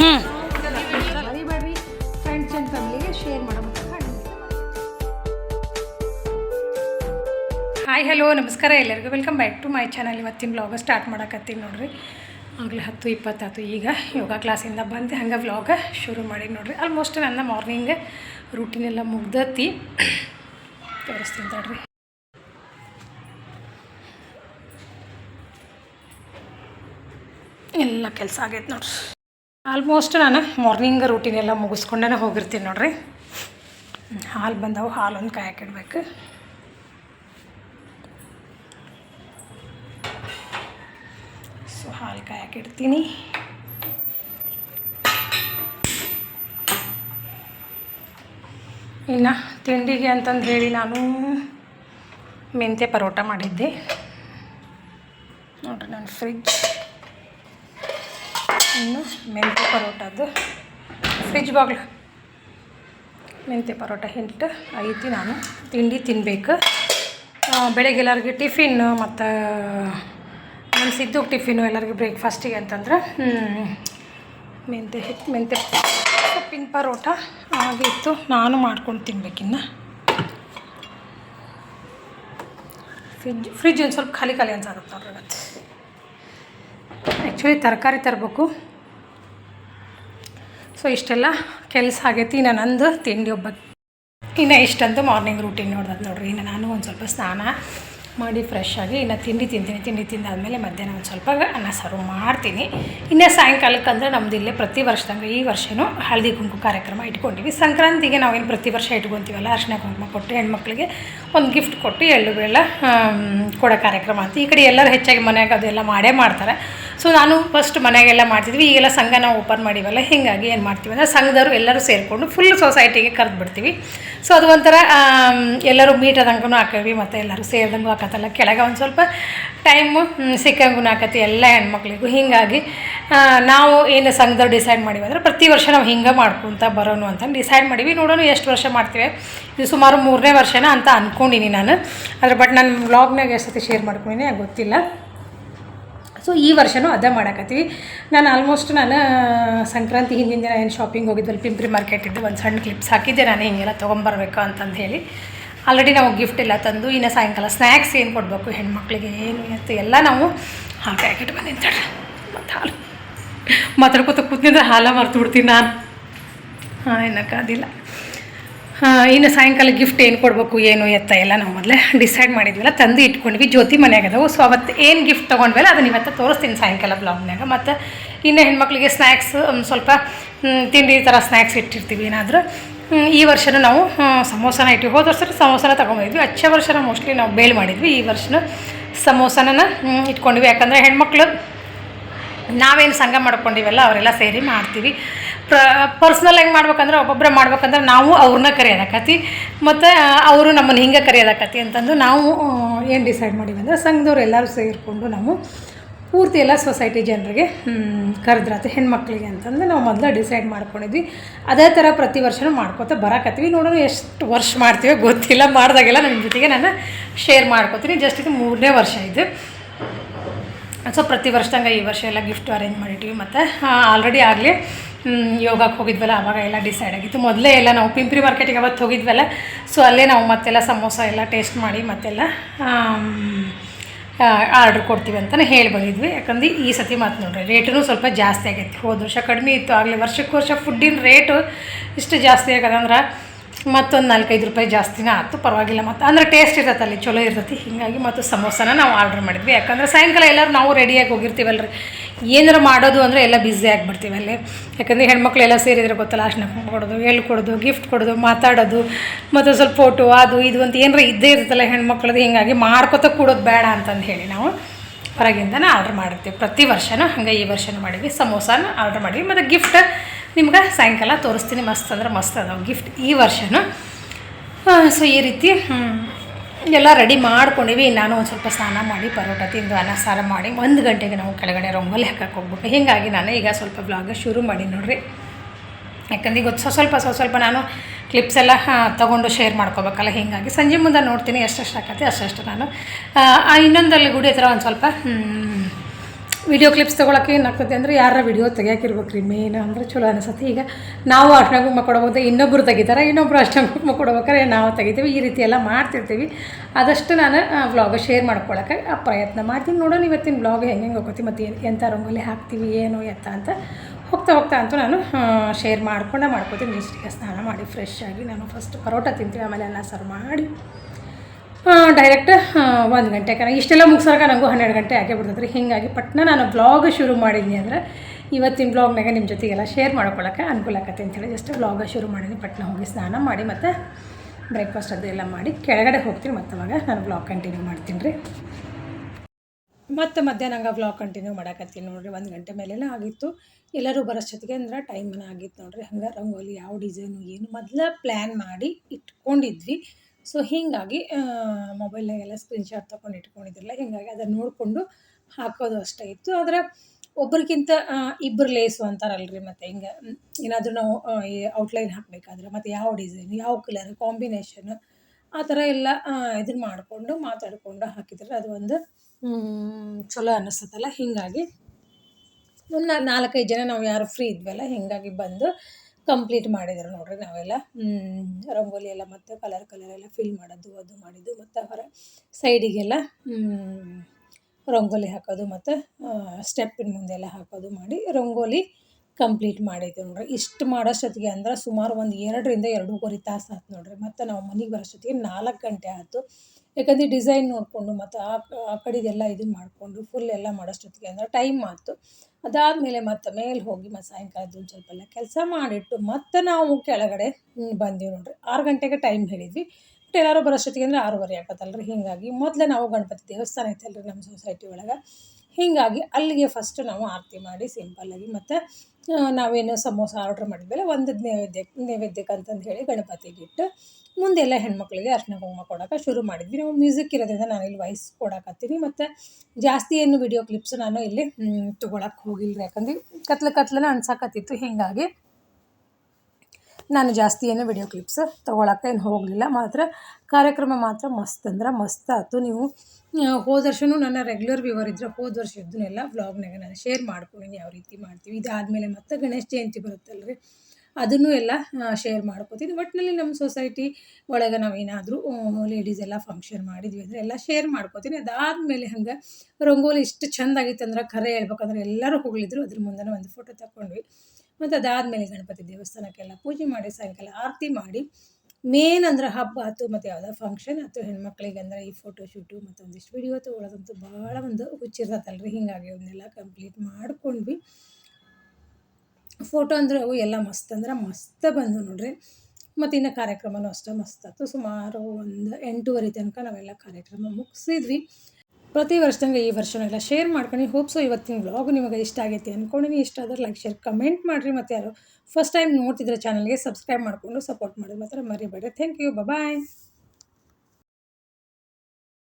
ಹ್ಞೂ ಮರಿಬೇಡ್ರಿ friends and ಫ್ಯಾಮಿಲಿಗೆ ಶೇರ್ ಮಾಡೋ ಹಾಯ್ ಹಲೋ ನಮಸ್ಕಾರ ಎಲ್ಲರಿಗೂ. Welcome back to my channel ಇವತ್ತಿನ ಬ್ಲಾಗ್ ಸ್ಟಾರ್ಟ್ ಮಾಡಕತ್ತೀನಿ ನೋಡ್ರಿ. ಆಗಲೇ ಹತ್ತು ಇಪ್ಪತ್ತಾಯ್ತು. ಈಗ ಯೋಗ ಕ್ಲಾಸಿಂದ ಬಂದು ಹಂಗೆ ವ್ಲಾಗ ಶುರು ಮಾಡಿ ನೋಡ್ರಿ. ಆಲ್ಮೋಸ್ಟ್ ನನ್ನ ಮಾರ್ನಿಂಗ್ ರೂಟೀನೆಲ್ಲ ಮುಗ್ದತಿ. ತೋರಿಸ್ತೀನಿ ತಡ್ರಿ. ಎಲ್ಲ ಕೆಲಸ ಆಗೈತೆ ನೋಡ್ರಿ. ಆಲ್ಮೋಸ್ಟ್ ನಾನು ಮಾರ್ನಿಂಗ್ ರೂಟೀನ್ ಎಲ್ಲ ಮುಗಿಸ್ಕೊಂಡೇ ಹೋಗಿರ್ತೀನಿ ನೋಡ್ರಿ. ಹಾಲು ಬಂದವು ಹಾಲೊಂದು ಕಾಯಕ್ಕಿಡ್ಬೇಕು ಸೊ ಹಾಲು ಕಾಯಕ್ಕಿಡ್ತೀನಿ ಇನ್ನು ತಿಂಡಿಗೆ ಅಂತಂದು ಹೇಳಿ ನಾನು ಮೆಂತ್ಯ ಪರೋಟ ಮಾಡಿದ್ದೆ. ನೋಡ್ರಿ, ನಾನು ಫ್ರಿಜ್ ಇನ್ನು ಮೆಂತ್ಯ ಪರೋಟದ್ದು ಫ್ರಿಜ್ ಬಾಗ್ಲು. ಮೆಂತ್ಯ ಪರೋಟ ಹಿಂಟು, ಐತಿ ನಾನು. ತಿಂಡಿ ತಿನ್ನಬೇಕು ಬೆಳಗ್ಗೆ ಎಲ್ಲರಿಗೆ ಟಿಫಿನ್ ಮತ್ತು ನಮ್ಮ ಸಿದ್ದು ಟಿಫಿನ್ನು ಎಲ್ಲರಿಗೆ ಬ್ರೇಕ್ಫಾಸ್ಟಿಗೆ ಅಂತಂದ್ರೆ ಮೆಂತೆ ಮೆಂತ್ಯ ಹಿಟ್ಟು ಮೆಂತ್ಯ ಸೊಪ್ಪಿನ ಪರೋಟ ಆಗಿತ್ತು ನಾನು ಮಾಡ್ಕೊಂಡು ತಿನ್ಬೇಕಿನ್ನು ಫ್ರಿಜ್ ಫ್ರಿಜ್ ಒಂದು ಸ್ವಲ್ಪ ಖಾಲಿ ಖಾಲಿ ಅನ್ಸಾಗುತ್ತೆ ನೋಡ್ರಿ ಆ್ಯಕ್ಚುಲಿ ತರಕಾರಿ ತರಬೇಕು. ಸೊ ಇಷ್ಟೆಲ್ಲ ಕೆಲಸ ಆಗೈತಿ. ಇನ್ನು ನಂದು ತಿಂಡಿ ಒಬ್ಬ ಇನ್ನು ಇಷ್ಟಂತೂ ಮಾರ್ನಿಂಗ್ ರೂಟೀನ್ ನೋಡ್ದದ್ದು ನೋಡ್ರಿ. ಇನ್ನು ನಾನು ಒಂದು ಸ್ವಲ್ಪ ಸ್ನಾನ ಮಾಡಿ ಫ್ರೆಶ್ ಆಗಿ ಇನ್ನು ತಿಂಡಿ ತಿಂತೀನಿ, ತಿಂಡಿ ತಿಂದಾದಮೇಲೆ ಮಧ್ಯಾಹ್ನ ಒಂದು ಸ್ವಲ್ಪ ಅನ್ನ ಸಾರು ಮಾಡ್ತೀನಿ. ಇನ್ನು ಸಾಯಂಕಾಲಕ್ಕೆ ಅಂದರೆ ನಮ್ದು ಇಲ್ಲೇ ಪ್ರತಿ ವರ್ಷದಂಗೆ ಈ ವರ್ಷವೂ ಹಳದಿ ಕುಂಕು ಕಾರ್ಯಕ್ರಮ ಇಟ್ಕೊಂಡಿವಿ. ಸಂಕ್ರಾಂತಿಗೆ ನಾವೇನು ಪ್ರತಿ ವರ್ಷ ಇಟ್ಕೊತೀವಲ್ಲ ಅರ್ಶಿನ ಕುಂಕುಮ ಕೊಟ್ಟು ಹೆಣ್ಮಕ್ಳಿಗೆ ಒಂದು ಗಿಫ್ಟ್ ಕೊಟ್ಟು ಎಳ್ಳು ಬೆಲ್ಲ ಕೊಡೋ ಕಾರ್ಯಕ್ರಮ ಅಂತ. ಈ ಕಡೆ ಎಲ್ಲರೂ ಹೆಚ್ಚಾಗಿ ಮನೆಯಾಗ ಅದೆಲ್ಲ ಮಾಡೇ ಮಾಡ್ತಾರೆ. ಸೊ ನಾನು ಫಸ್ಟ್ ಮನೆಯಾಗೆಲ್ಲ ಮಾಡ್ತಿದ್ವಿ. ಈಗೆಲ್ಲ ಸಂಘ ನಾವು ಓಪನ್ ಮಾಡಿವಲ್ಲ, ಹೀಗಾಗಿ ಏನು ಮಾಡ್ತೀವಿ ಅಂದರೆ ಸಂಘದವರು ಎಲ್ಲರೂ ಸೇರಿಕೊಂಡು ಫುಲ್ ಸೊಸೈಟಿಗೆ ಕರೆದು ಬಿಡ್ತೀವಿ. ಸೊ ಅದು ಒಂಥರ ಎಲ್ಲರೂ ಮೀಟ್ ಆದಂಗೂ ಹಾಕೋವಿ ಮತ್ತು ಎಲ್ಲರೂ ಸೇರಿದಂಗೂ ಹಾಕತ್ತಲ್ಲ ಕೆಳಗೆ ಒಂದು ಸ್ವಲ್ಪ ಟೈಮು ಸಿಕ್ಕಂಗೂ ನಾಕತಿ ಎಲ್ಲ ಹೆಣ್ಮಕ್ಳಿಗೂ. ಹೀಗಾಗಿ ನಾವು ಏನು ಸಂಘದವ್ರು ಡಿಸೈಡ್ ಮಾಡಿವಿ ಅಂದರೆ, ಪ್ರತಿ ವರ್ಷ ನಾವು ಹಿಂಗೆ ಮಾಡ್ಕೊತ ಬರೋನು ಅಂತ ಡಿಸೈಡ್ ಮಾಡೀವಿ. ನೋಡೋಣ ಎಷ್ಟು ವರ್ಷ ಮಾಡ್ತೀವಿ. ಇದು ಸುಮಾರು ಮೂರನೇ ವರ್ಷನ ಅಂತ ಅಂದ್ಕೊಂಡಿನಿ ನಾನು. ಅದ್ರ ಬಟ್ ನಾನು ವ್ಲಾಗ್ನಾಗ ಎಷ್ಟು ಸತಿ ಶೇರ್ ಮಾಡ್ಕೊಂಡಿನಿ ಗೊತ್ತಿಲ್ಲ. ಸೊ ಈ ವರ್ಷನೂ ಅದೇ ಮಾಡಕತ್ತೀವಿ. ನಾನು ಆಲ್ಮೋಸ್ಟ್ ನಾನು ಸಂಕ್ರಾಂತಿ ಹಿಂದಿನ ದಿನ ಏನು ಶಾಪಿಂಗ್ ಹೋಗಿದ್ವಲ್ಲ ಪಿಂಪ್ರಿ ಮಾರ್ಕೆಟಿದ್ದು ಒಂದು ಸಣ್ಣ ಕ್ಲಿಪ್ಸ್ ಹಾಕಿದ್ದೆ. ನಾನು ಹಿಂಗೆಲ್ಲ ತೊಗೊಂಬರ್ಬೇಕು ಅಂತಂದು ಹೇಳಿ. ಆಲ್ರೆಡಿ ನಾವು ಗಿಫ್ಟ್ ಎಲ್ಲ ತಂದು, ಇನ್ನು ಸಾಯಂಕಾಲ ಸ್ನ್ಯಾಕ್ಸ್ ಏನು ಕೊಡಬೇಕು, ಹೆಣ್ಮಕ್ಳಿಗೆ ಏನು ಅಂತ ಎಲ್ಲ ನಾವು ಹಾಕಿ ಹಾಕಿಟ್ಟು ಬಂದಿದ್ದಾಳೆ ಮತ್ತು ಹಾಲು. ಮಾತಾಡ್ಕೊತ ಕೂತಿದ್ರೆ ಹಾಲ ಮರ್ತು ಬಿಡ್ತೀನಿ ನಾನು. ಹಾಂ ಏನಕ್ಕಾದಿಲ್ಲ ಹಾಂ, ಇನ್ನು ಸಾಯಂಕಾಲ ಗಿಫ್ಟ್ ಏನು ಕೊಡಬೇಕು, ಏನು ಎತ್ತ ಎಲ್ಲ ನಾವು ಮೊದಲೇ ಡಿಸೈಡ್ ಮಾಡಿದ್ವಿಲ್ಲ, ತಂದು ಇಟ್ಕೊಂಡ್ವಿ. ಜ್ಯೋತಿ ಮನೆಯಾಗದವು. ಸೊ ಅವತ್ತು ಏನು ಗಿಫ್ಟ್ ತೊಗೊಂಡ್ವಲ್ಲ, ಅದನ್ನ ಇವತ್ತು ತೋರಿಸ್ತೀನಿ ಸಾಯಂಕಾಲ ಬ್ಲಾಗ್ನಾಗ ಮತ್ತು ಇನ್ನು ಹೆಣ್ಮಕ್ಳಿಗೆ ಸ್ನ್ಯಾಕ್ಸ್ ಸ್ವಲ್ಪ ತಿಂಡಿ ಥರ ಸ್ನ್ಯಾಕ್ಸ್ ಇಟ್ಟಿರ್ತೀವಿ ಏನಾದರೂ. ಈ ವರ್ಷನೂ ನಾವು ಸಮೋಸನ ಇಟ್ಟಿವಿ. ಹೋದ ವರ್ಷ ಸಮೋಸನ ತೊಗೊಂಡಿದ್ವಿ ಅಚ್ಚ ವರ್ಷನ ಮೋಸ್ಟ್ಲಿ ನಾವು ಬೇಲ್ ಮಾಡಿದ್ವಿ. ಈ ವರ್ಷನ ಸಮೋಸನ ಇಟ್ಕೊಂಡಿವಿ. ಯಾಕಂದರೆ ಹೆಣ್ಮಕ್ಳು ನಾವೇನು ಸಂಘ ಮಾಡ್ಕೊಂಡಿವಲ್ಲ, ಅವರೆಲ್ಲ ಸೇರಿ ಮಾಡ್ತೀವಿ. ಪ್ರ ಪರ್ಸ್ನಲ್ ಹೆಂಗೆ ಮಾಡ್ಬೇಕಂದ್ರೆ ಒಬ್ಬೊಬ್ಬರೇ ಮಾಡ್ಬೇಕಂದ್ರೆ ನಾವು ಅವ್ರನ್ನ ಕರೆಯೋದಕ್ಕತಿ ಮತ್ತು ಅವರು ನಮ್ಮನ್ನು ಹಿಂಗೆ ಕರೆಯೋದಕ್ಕತಿ ಅಂತಂದು ನಾವು ಏನು ಡಿಸೈಡ್ ಮಾಡಿವಂದ್ರೆ ಸಂಘದವ್ರು ಎಲ್ಲರೂ ಸೇರಿಕೊಂಡು ನಾವು ಪೂರ್ತಿ ಎಲ್ಲ ಸೊಸೈಟಿ ಜನರಿಗೆ ಕರೆದ್ರಾತು ಹೆಣ್ಮಕ್ಳಿಗೆ ಅಂತಂದು ನಾವು ಮೊದಲು ಡಿಸೈಡ್ ಮಾಡ್ಕೊಂಡಿದ್ವಿ. ಅದೇ ಥರ ಪ್ರತಿ ವರ್ಷವೂ ಮಾಡ್ಕೊತ ಬರಕತ್ತೀವಿ. ನೋಡೋಣ ಎಷ್ಟು ವರ್ಷ ಮಾಡ್ತೀವಿ ಗೊತ್ತಿಲ್ಲ. ಮಾಡಿದಾಗೆಲ್ಲ ನನ್ನ ಜೊತೆಗೆ ನಾನು ಶೇರ್ ಮಾಡ್ಕೊತೀನಿ. ಜಸ್ಟ್ ಇದು ಮೂರನೇ ವರ್ಷ ಇದು. ಸೊ ಪ್ರತಿ ವರ್ಷದಂಗೆ ಈ ವರ್ಷ ಎಲ್ಲ ಗಿಫ್ಟ್ ಅರೇಂಜ್ ಮಾಡಿಟ್ವಿ ಮತ್ತು ಆಲ್ರೆಡಿ ಆಗಲೇ ಯೋಗಕ್ಕೆ ಹೋಗಿದ್ವಲ್ಲ ಆವಾಗ ಎಲ್ಲ ಡಿಸೈಡ್ ಆಗಿತ್ತು. ಮೊದಲೇ ಎಲ್ಲ ನಾವು ಪಿಂಪ್ರಿ ಮಾರ್ಕೆಟಿಗೆ ಅವತ್ತು ಹೋಗಿದ್ವಲ್ಲ. ಸೊ ಅಲ್ಲೇ ನಾವು ಮತ್ತೆಲ್ಲ ಸಮೋಸ ಎಲ್ಲ ಟೇಸ್ಟ್ ಮಾಡಿ ಮತ್ತೆಲ್ಲ ಆರ್ಡ್ರ್ ಕೊಡ್ತೀವಿ ಅಂತಲೇ ಹೇಳಿ ಬಂದಿದ್ವಿ ಯಾಕಂದ್ರೆ ಈ ಸತಿ ಮಾತು ನೋಡ್ರಿ ರೇಟೂ ಸ್ವಲ್ಪ ಜಾಸ್ತಿ ಆಗೈತಿ. ಹೋದ ವರ್ಷ ಕಡಿಮೆ ಇತ್ತು, ಆಗಲೇ ವರ್ಷಕ್ಕೆ ವರ್ಷ ಫುಡ್ಡಿನ ರೇಟು ಇಷ್ಟು ಜಾಸ್ತಿ ಆಗದಂದ್ರೆ ಮತ್ತೊಂದು ನಾಲ್ಕೈದು ರೂಪಾಯಿ ಜಾಸ್ತಿನೇ ಆಯ್ತು ಪರವಾಗಿಲ್ಲ ಮತ್ತು ಅಂದರೆ ಟೇಸ್ಟ್ ಇರ್ತೈತೆ ಅಲ್ಲಿ, ಚಲೋ ಇರ್ತೈತಿ. ಹೀಗಾಗಿ ಮತ್ತು ಸಮೋಸನ ನಾವು ಆರ್ಡ್ರ್ ಮಾಡಿದ್ವಿ. ಯಾಕಂದ್ರೆ ಸಾಯಂಕಾಲ ಎಲ್ಲರೂ ನಾವು ರೆಡಿಯಾಗಿ ಹೋಗಿರ್ತೀವಲ್ಲ ರೀ ಏನಾರು ಮಾಡೋದು ಅಂದರೆ ಎಲ್ಲ ಬ್ಯುಸಿ ಆಗಿಬಿಡ್ತೀವಿ ಅಲ್ಲಿ. ಯಾಕಂದರೆ ಹೆಣ್ಮಕ್ಳೆಲ್ಲ ಸೇರಿದ್ರೆ ಗೊತ್ತಲ್ಲ ಅರ್ಶಿನ ಕುಂಕುಮ ಕೊಡೋದು ಎಲ್ಲಿ ಕೊಡೋದು ಗಿಫ್ಟ್ ಕೊಡೋದು, ಮಾತಾಡೋದು, ಮತ್ತು ಸ್ವಲ್ಪ ಫೋಟೋ ಅದು ಇದು ಅಂತ ಏನಾರ ಇದ್ದೇ ಇರ್ತಲ್ಲ ಹೆಣ್ಮಕ್ಳದ್ದು, ಹಿಂಗಾಗಿ ಮಾಡ್ಕೊತ ಕೂಡೋದು ಬೇಡ ಅಂತಂದು ಹೇಳಿ ನಾವು ಹೊರಗಿಂದನೇ ಆರ್ಡ್ರ್ ಮಾಡಿರ್ತೀವಿ. ಪ್ರತಿ ವರ್ಷನೂ ಹಂಗೆ ಈ ವರ್ಷನೂ ಮಾಡಿದ್ವಿ. ಸಮೋಸಾನ ಆರ್ಡ್ರ್ ಮಾಡಿದ್ವಿ. ಮತ್ತು ಗಿಫ್ಟ್ ನಿಮ್ಗೆ ಸಾಯಂಕಾಲ ತೋರಿಸ್ತೀನಿ. ಮಸ್ತ್ ಅಂದ್ರೆ ಮಸ್ತ್ ಅದಾವೆ ಗಿಫ್ಟ್ ಈ ವರ್ಷನೂ. ಸೊ ಈ ರೀತಿ ಎಲ್ಲ ರೆಡಿ ಮಾಡ್ಕೊಂಡಿವಿ. ನಾನು ಒಂದು ಸ್ವಲ್ಪ ಸ್ನಾನ ಮಾಡಿ, ಪರೋಟ ತಿಂದು, ಅನ್ನ ಸಾರ ಮಾಡಿ, ಒಂದು ಗಂಟೆಗೆ ನಾವು ಕೆಳಗಡೆ ರಂಗೋಲಿ ಹಾಕಕ್ಕೆ ಹೋಗ್ಬೇಕು ಹೀಗಾಗಿ ನಾನು ಈಗ ಸ್ವಲ್ಪ ಬ್ಲಾಗ್ ಶುರು ಮಾಡಿ ನೋಡ್ರಿ. ಯಾಕಂದ್ರೆ ಈಗ ಸ್ವಲ್ಪ ಸ್ವಲ್ಪ ಸ್ವ ಸ್ವಲ್ಪ ನಾನು ಕ್ಲಿಪ್ಸ್ ಎಲ್ಲ ತೊಗೊಂಡು ಶೇರ್ ಮಾಡ್ಕೋಬೇಕಲ್ಲ. ಹೀಗಾಗಿ ಸಂಜೆ ಮುಂದೆ ನೋಡ್ತೀನಿ ಎಷ್ಟೆಷ್ಟು ಆಕತಿ, ಅಷ್ಟಷ್ಟು ನಾನು. ಇನ್ನೊಂದಲ್ಲಿ ಗುಡಿ ಹತ್ರ ಒಂದು ಸ್ವಲ್ಪ ವಿಡಿಯೋ ಕ್ಲಿಪ್ಸ್ ತೊಗೊಳಕ್ಕೆ ಏನಾಗ್ತದೆ ಅಂದರೆ ಯಾರ ವಿಡಿಯೋ ತೆಗಿಯಾಕಿರ್ಬೇಕ್ರಿ ಮೇನ್ ಅಂದ್ರೆ ಚಲೋ ಅನಿಸುತ್ತೆ. ಈಗ ನಾವು ಅರ್ಶಿನ ಕುಂಕುಮ ಕೊಡಬಹುದು ಇನ್ನೊಬ್ಬರು ತೆಗಿತಾರೆ ಇನ್ನೊಬ್ಬರು ಅರ್ಶಿನ ಕುಂಕುಮ ಕೊಡ್ಬೇಕಾದ್ರೆ ನಾವು ತೆಗಿತೀವಿ, ಈ ರೀತಿ ಎಲ್ಲ ಮಾಡ್ತಿರ್ತೀವಿ. ಆದಷ್ಟು ನಾನು ವ್ಲಾಗ್ ಶೇರ್ ಮಾಡ್ಕೊಳಕ್ಕೆ ಆ ಪ್ರಯತ್ನ ಮಾಡ್ತೀನಿ. ನೋಡೋಣ ಇವತ್ತಿನ ವ್ಲಾಗ್ ಹೆಂಗೆ ಹೆಂಗೆ ಹೋಗ್ತೀವಿ ಮತ್ತು ಎಂಥ ರಂಗೋಲಿ ಹಾಕ್ತೀವಿ, ಏನು, ಎತ್ತ ಅಂತ ಹೋಗ್ತಾ ಹೋಗ್ತಾ ಅಂತೂ ನಾನು ಶೇರ್ ಮಾಡ್ಕೊಂಡೆ ಮಾಡ್ಕೋತೀನಿ. ಇಷ್ಟಿಗೆ ಸ್ನಾನ ಮಾಡಿ ಫ್ರೆಶ್ ಆಗಿ ನಾನು ಫಸ್ಟ್ ಪರೋಟ ತಿಂತೀವಿ, ಆಮೇಲೆ ಎಲ್ಲ ಸರ್ವ್ ಮಾಡಿ. ಡೈರೆಕ್ಟ್ ಒಂದು ಗಂಟೆ ಕಣ. ಇಷ್ಟೆಲ್ಲ ಮುಗಿಸೋಕೆ ನನಗೂ ಹನ್ನೆರಡು ಗಂಟೆ ಆಗೇ ಬಿಡ್ತದೆ ರೀ. ಹೀಗಾಗಿ ಪಟ್ನ ನಾನು ಬ್ಲಾಗ್ ಶುರು ಮಾಡಿದ್ನಿ ಅಂದ್ರೆ ಇವತ್ತಿನ ಬ್ಲಾಗ್ನಾಗ ನಿಮ್ಮ ಜೊತೆಗೆಲ್ಲ ಶೇರ್ ಮಾಡ್ಕೊಳ್ಳೋಕೆ ಅನುಕೂಲ ಆಕತ್ತೆ ಅಂತೇಳಿ ಜಸ್ಟ್ ಬ್ಲಾಗ್ ಶುರು ಮಾಡಿದ್ದೀನಿ ಪಟ್ನ ಹೋಗಿ ಸ್ನಾನ ಮಾಡಿ ಮತ್ತು ಬ್ರೇಕ್ಫಾಸ್ಟ್ ಅದು ಎಲ್ಲ ಮಾಡಿ ಕೆಳಗಡೆ ಹೋಗ್ತೀನಿ. ಮತ್ತು ಅವಾಗ ನಾನು ಬ್ಲಾಗ್ ಕಂಟಿನ್ಯೂ ಮಾಡ್ತೀನಿ ರೀ. ಮತ್ತು ಮಧ್ಯಾಹ್ನ ವ್ಲಾಗ್ ಕಂಟಿನ್ಯೂ ಮಾಡಕತ್ತೀನಿ ನೋಡಿರಿ. ಒಂದು ಗಂಟೆ ಮೇಲೆಲ್ಲ ಆಗಿತ್ತು. ಎಲ್ಲರೂ ಬರೋಷ್ಟೊತ್ತಿಗೆ ಅಂದ್ರೆ ಟೈಮ್ನ ಆಗಿತ್ತು ನೋಡಿರಿ. ಹಂಗೆ ರಂಗೋಲಿ ಯಾವ ಡಿಸೈನು ಏನು ಮೊದಲ ಪ್ಲ್ಯಾನ್ ಮಾಡಿ ಇಟ್ಕೊಂಡಿದ್ವಿ. ಸೊ ಹೀಗಾಗಿ ಮೊಬೈಲ್ನಾಗೆಲ್ಲ ಸ್ಕ್ರೀನ್ಶಾಟ್ ತೊಗೊಂಡು ಇಟ್ಕೊಂಡಿದ್ದಿಲ್ಲ ಹೀಗಾಗಿ ಅದನ್ನು ನೋಡಿಕೊಂಡು ಹಾಕೋದು ಅಷ್ಟೇ ಇತ್ತು. ಆದರೆ ಒಬ್ರಿಗಿಂತ ಇಬ್ಬರು ಲೇಸು ಅಂತಾರಲ್ರಿ ಮತ್ತು. ಹಿಂಗೆ, ಏನಾದರೂ ನಾವು ಈ ಔಟ್ಲೈನ್ ಹಾಕಬೇಕಾದ್ರೆ ಮತ್ತು ಯಾವ ಡಿಸೈನ್ ಯಾವ ಕಲರ್ ಕಾಂಬಿನೇಷನ್ ಆ ಥರ ಎಲ್ಲ ಇದನ್ನು ಮಾಡಿಕೊಂಡು ಮಾತಾಡಿಕೊಂಡು ಹಾಕಿದ್ರೆ ಅದು ಒಂದು ಚಲೋ ಅನ್ನಿಸ್ತದಲ್ಲ ಹೀಗಾಗಿ, ಒಂದು ನಾಲ್ಕೈದು ಜನ ನಾವು ಯಾರು ಫ್ರೀ ಇದ್ವಲ್ಲ, ಹೀಗಾಗಿ ಬಂದು ಕಂಪ್ಲೀಟ್ ಮಾಡಿದ್ರು ನೋಡ್ರಿ ನಾವೆಲ್ಲ. ರಂಗೋಲಿ ಎಲ್ಲ ಮತ್ತು ಕಲರ್ ಕಲರ್ ಎಲ್ಲ ಫಿಲ್ ಮಾಡೋದು, ಅದು ಮಾಡಿದ್ದು ಮತ್ತು ಹೊರ ಸೈಡಿಗೆಲ್ಲ ರಂಗೋಲಿ ಹಾಕೋದು ಮತ್ತು ಸ್ಟೆಪ್ಪಿನ ಮುಂದೆಲ್ಲ ಹಾಕೋದು ಮಾಡಿ ರಂಗೋಲಿ ಕಂಪ್ಲೀಟ್ ಮಾಡಿದ್ದೆ ನೋಡ್ರಿ. ಇಷ್ಟು ಮಾಡೋಷ್ಟೊತ್ತಿಗೆ ಅಂದ್ರೆ ಸುಮಾರು ಒಂದು ಎರಡರಿಂದ ಎರಡೂವರೆ ತಾಸು ಆಯ್ತು ನೋಡ್ರಿ. ಮತ್ತು ನಾವು ಮನೆಗೆ ಬರೋಷ್ಟೊತ್ತಿಗೆ ನಾಲ್ಕು ಗಂಟೆ ಆಯಿತು ಯಾಕಂದ್ರೆ ಡಿಸೈನ್ ನೋಡಿಕೊಂಡು ಮತ್ತು ಆ ಆ ಕಡೆದೆಲ್ಲ ಇದನ್ನು ಮಾಡಿಕೊಂಡು ಫುಲ್ ಎಲ್ಲ ಮಾಡೋಷ್ಟೊತ್ತಿಗೆ ಅಂದ್ರೆ ಟೈಮ್ ಆಯ್ತು. ಅದಾದಮೇಲೆ ಮತ್ತೆ ಮೇಲೆ ಹೋಗಿ ಮತ್ತು ಸಾಯಂಕಾಲದ ಸ್ವಲ್ಪ ಎಲ್ಲ ಕೆಲಸ ಮಾಡಿಟ್ಟು ಮತ್ತೆ ನಾವು ಕೆಳಗಡೆ ಬಂದೀವಿ ನೋಡಿರಿ. ಆರು ಗಂಟೆಗೆ ಟೈಮ್ ಹೇಳಿದ್ವಿ. ಬಟ್ ಎಲ್ಲರೂ ಬರೋಷ್ಟೊತ್ತಿಗೆ ಅಂದರೆ ಆರೂವರೆ ಆಗತ್ತಲ್ರಿ. ಹೀಗಾಗಿ ಮೊದಲೇ ನಾವು ಗಣಪತಿ ದೇವಸ್ಥಾನ ಐತಲ್ರಿ ನಮ್ಮ ಸೊಸೈಟಿ ಒಳಗೆ. ಹೀಗಾಗಿ ಅಲ್ಲಿಗೆ ಫಸ್ಟ್ ನಾವು ಆರತಿ ಮಾಡಿ ಸಿಂಪಲ್ಲಾಗಿ ಮತ್ತು ನಾವೇನು ಸಮೋಸ ಆರ್ಡ್ರ್ ಮಾಡಿದ್ಮೇಲೆ ಒಂದು ನೈವೇದ್ಯ, ನೈವೇದ್ಯಕ್ಕೆ ಅಂತಂದು ಹೇಳಿ ಗಣಪತಿಗೆ ಇಟ್ಟು ಮುಂದೆಲ್ಲ ಹೆಣ್ಮಕ್ಳಿಗೆ ಅರ್ಶಿನ ಕುಂಕುಮ ಕೊಡೋಕೆ ಶುರು ಮಾಡಿದ್ವಿ. ನಾವು ಮ್ಯೂಸಿಕ್ ಇರೋದ್ರಿಂದ ನಾನು ಇಲ್ಲಿ ವಾಯ್ಸ್ ಕೊಡಕತ್ತೀನಿ. ಮತ್ತು ಜಾಸ್ತಿ ಏನು ವಿಡಿಯೋ ಕ್ಲಿಪ್ಸ್ ನಾನು ಇಲ್ಲಿ ತೊಗೊಳಕ್ಕೆ ಹೋಗಿಲ್ಲ ಯಾಕಂದ್ರೆ ಕತ್ಲು ಕತ್ಲನ ಅನ್ಸಕತ್ತಿತ್ತು. ಹೀಗಾಗಿ ನಾನು ಜಾಸ್ತಿ ಏನು ವಿಡಿಯೋ ಕ್ಲಿಪ್ಸ್ ತೊಗೊಳಕ್ಕೆ ಏನು ಹೋಗಲಿಲ್ಲ. ಮಾತ್ರ ಕಾರ್ಯಕ್ರಮ ಮಾತ್ರ ಮಸ್ತ್ ಅಂದ್ರೆ ಮಸ್ತ್ ಆಯ್ತು ನೀವು ಹೋದ ವರ್ಷವೂ ನನ್ನ ರೆಗ್ಯುಲರ್ ವ್ಯೂವರ್ ಇದ್ದರೆ ಹೋದ ವರ್ಷ ಇದನ್ನೆಲ್ಲ ವ್ಲಾಗ್ನಾಗ ನಾನು ಶೇರ್ ಮಾಡ್ಕೊಂಡಿನಿ ಯಾವ ರೀತಿ ಮಾಡ್ತೀವಿ. ಇದಾದಮೇಲೆ ಮತ್ತೆ ಗಣೇಶ ಜಯಂತಿ ಬರುತ್ತಲ್ರಿ, ಅದನ್ನು ಎಲ್ಲ ಶೇರ್ ಮಾಡ್ಕೋತೀನಿ. ಒಟ್ಟಿನಲ್ಲಿ ನಮ್ಮ ಸೊಸೈಟಿ ಒಳಗೆ ನಾವೇನಾದರೂ ಲೇಡೀಸ್ ಎಲ್ಲ ಫಂಕ್ಷನ್ ಮಾಡಿದ್ವಿ ಅಂದರೆ ಎಲ್ಲ ಶೇರ್ ಮಾಡ್ಕೋತೀನಿ. ಅದಾದಮೇಲೆ ಹಂಗೆ ರಂಗೋಲಿ ಇಷ್ಟು ಚೆಂದಾಗಿತ್ತು ಅಂದ್ರೆ ಖರೆ ಹೇಳ್ಬೇಕಂದ್ರೆ ಎಲ್ಲರೂ ಹೋಗ್ಲಿದ್ರು. ಅದ್ರ ಮುಂದೆ ಒಂದು ಫೋಟೋ ತಗೊಂಡ್ವಿ ಮತ್ತು ಅದಾದಮೇಲೆ ಗಣಪತಿ ದೇವಸ್ಥಾನಕ್ಕೆಲ್ಲ ಪೂಜೆ ಮಾಡಿ ಸಾಯಂಕಾಲ ಆರತಿ ಮಾಡಿ ಮೇನ್ ಅಂದ್ರೆ ಹಬ್ಬ ಆಯ್ತು ಮತ್ತು ಯಾವುದೋ ಫಂಕ್ಷನ್ ಆಯ್ತು ಹೆಣ್ಮಕ್ಳಿಗೆ ಅಂದ್ರೆ ಈ ಫೋಟೋ ಶೂಟು ಮತ್ತು ಒಂದಿಷ್ಟು ವಿಡಿಯೋ ತೊಗೊಳೋದಂತೂ ಭಾಳ ಒಂದು ಹುಚ್ಚಿರ್ತೈತಲ್ರಿ ಹೀಗಾಗಿ ಅವನ್ನೆಲ್ಲ ಕಂಪ್ಲೀಟ್ ಮಾಡ್ಕೊಂಡ್ವಿ. ಫೋಟೋ ಅಂದ್ರೆ ಅವು ಎಲ್ಲ ಮಸ್ತ್ ಅಂದ್ರೆ ಮಸ್ತ್ ಬಂದು ನೋಡ್ರಿ. ಮತ್ತು ಇನ್ನು ಕಾರ್ಯಕ್ರಮನೂ ಅಷ್ಟೇ ಮಸ್ತ್ ಆಯ್ತು. ಸುಮಾರು ಒಂದು ಎಂಟೂವರೆ ತನಕ ನಾವೆಲ್ಲ ಕಾರ್ಯಕ್ರಮ ಮುಗಿಸಿದ್ವಿ. ಪ್ರತಿ ವರ್ಷದಂಗೆ ಈ ವರ್ಷನೂ ಎಲ್ಲ ಶೇರ್ ಮಾಡ್ಕೊಂಡು ಹೋಪ್ಸು ಇವತ್ತಿನ ವ್ಲಾಗು ನಿಮಗೆ ಇಷ್ಟ ಆಗೈತಿ ಅಂದ್ಕೊಂಡಿನಿ ಇಷ್ಟ ಆದರೆ ಲೈಕ್ ಶೇರ್ ಕಮೆಂಟ್ ಮಾಡಿರಿ. ಮತ್ತು ಯಾರು ಫಸ್ಟ್ ಟೈಮ್ ನೋಡ್ತಿದ್ರೆ ಚಾನಲ್ಗೆ ಸಬ್ಸ್ಕ್ರೈಬ್ ಮಾಡಿಕೊಂಡು ಸಪೋರ್ಟ್ ಮಾಡೋದು ಮಾತ್ರ ಮರಿಬೇಡ್ರಿ ಥ್ಯಾಂಕ್ ಯು ಬಾಯ್